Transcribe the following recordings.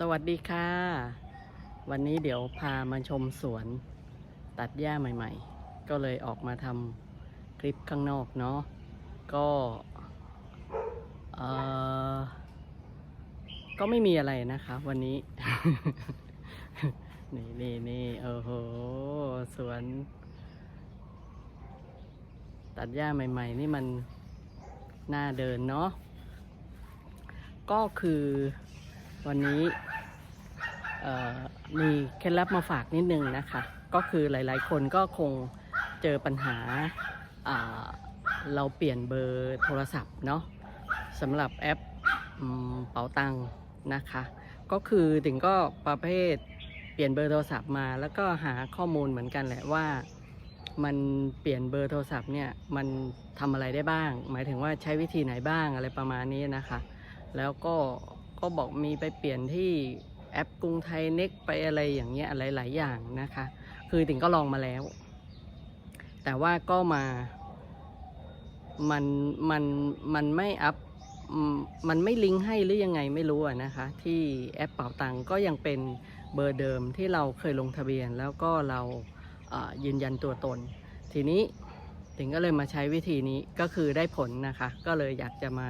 สวัสดีค่ะ วันนี้เดี๋ยวพามาชมสวนตัดหญ้าใหม่ๆ ก็เลยออกมาทำคลิปข้างนอกเนาะก็เออก็ไม่มีอะไรนะคะ วันนี้ นี่นี่นี่โอ้โหสวน ตัดหญ้าใหม่ ๆ นี่มันน่าเดินเนาะก็คือ วันนี้มีเคล็ดลับมาฝากนิดนึงนะคะ ก็คือหลายๆ คนก็คงเจอปัญหาเราเปลี่ยนเบอร์โทรศัพท์เนาะสำหรับแอปเป๋าตังค์นะคะ ก็คือถึงก็ประเภทเปลี่ยนเบอร์โทรศัพท์มาแล้วก็หาข้อมูลเหมือนกันแหละว่า มันเปลี่ยนเบอร์โทรศัพท์เนี่ยมันทำอะไรได้บ้าง หมายถึงว่าใช้วิธีไหนบ้างอะไรประมาณนี้นะคะ แล้วก็ ก็บอกมีไปเปลี่ยนที่แอปกรุงไทยเน็กไปอะไรอย่างเงี้ยหลาย ๆ อย่างนะคะ คือติงก็ลองมาแล้ว แต่ว่าก็มา มัน มัน มันไม่อัพ มันไม่ลิงก์ให้หรือยังไงไม่รู้นะคะ ที่แอปเป๋าตังก็ยังเป็นเบอร์เดิมที่เราเคยลงทะเบียน แล้วก็เรายืนยันตัวตน ทีนี้ติงก็เลยมาใช้วิธีนี้ก็คือได้ผลนะคะ ก็เลยอยากจะมา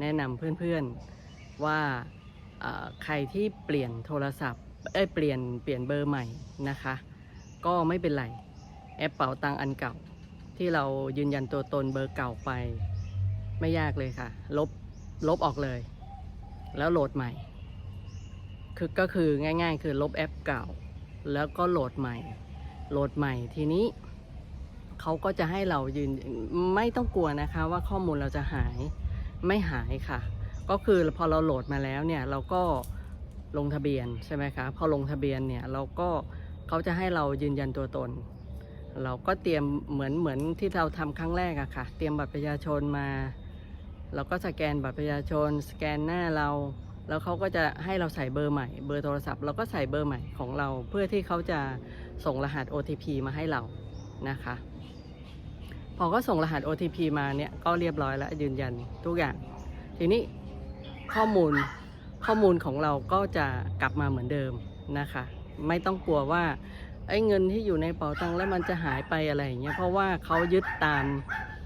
แนะนำเพื่อนๆ ว่าใครที่เปลี่ยนโทรศัพท์เอ้เปลี่ยนเปลี่ยนเบอร์ใหม่นะคะ ก็ไม่เป็นไร แอปเป๋าตังอันเก่า ที่เรายืนยันตัวตนเบอร์เก่าไป ไม่ยากเลยค่ะ ลบลบออกเลย แล้วโหลดใหม่ คือก็คือง่าย ๆ คือลบแอปเก่า แล้วก็โหลดใหม่ โหลดใหม่ทีนี้เขาก็จะให้เรายืนไม่ต้องกลัวนะคะว่าข้อมูลเราจะหายไม่หายค่ะ ก็คือพอเราโหลดมาแล้วเนี่ยเราก็ลงทะเบียนใช่ไหมคะพอลงทะเบียนเนี่ยเราก็เขาจะให้เรายืนยันตัวตน เราก็เตรียมเหมือนเหมือนที่เราทำครั้งแรกอะค่ะ เตรียมบัตรประชาชนมา เราก็สแกนบัตรประชาชน สแกนหน้าเรา แล้วเขาก็จะให้เราใส่เบอร์ใหม่ เบอร์โทรศัพท์เราก็ใส่เบอร์ใหม่ของเรา เพื่อที่เขาจะส่งรหัส OTP มาให้เรานะคะ พอเขาส่งรหัส OTP มาเนี่ยก็เรียบร้อยแล้วยืนยันทุกอย่าง ทีนี้ ข้อมูลข้อมูลของเราก็จะกลับมาเหมือนเดิมนะคะ ไม่ต้องกลัวว่าไอ้เงินที่อยู่ในเป๋าตังค์แล้วมันจะหายไปอะไรอย่างเงี้ยเพราะว่าเขายึดตาม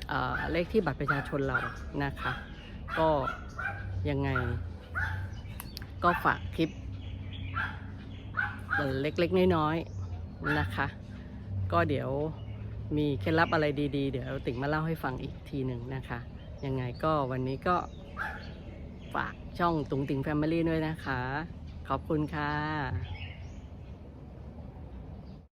เอ่อเลขที่บัตรประชาชนเรานะคะ ก็ยังไง ก็ฝากคลิปเล็กๆน้อยๆนะคะ ก็เดี๋ยวมีเคล็ดลับอะไรดีๆ เดี๋ยวติ๋งมาเล่าให้ฟังอีกทีหนึ่งนะคะ ยังไงก็วันนี้ก็ ฝากช่องตุงติงแฟมิลี่ด้วยนะคะ ขอบคุณค่ะ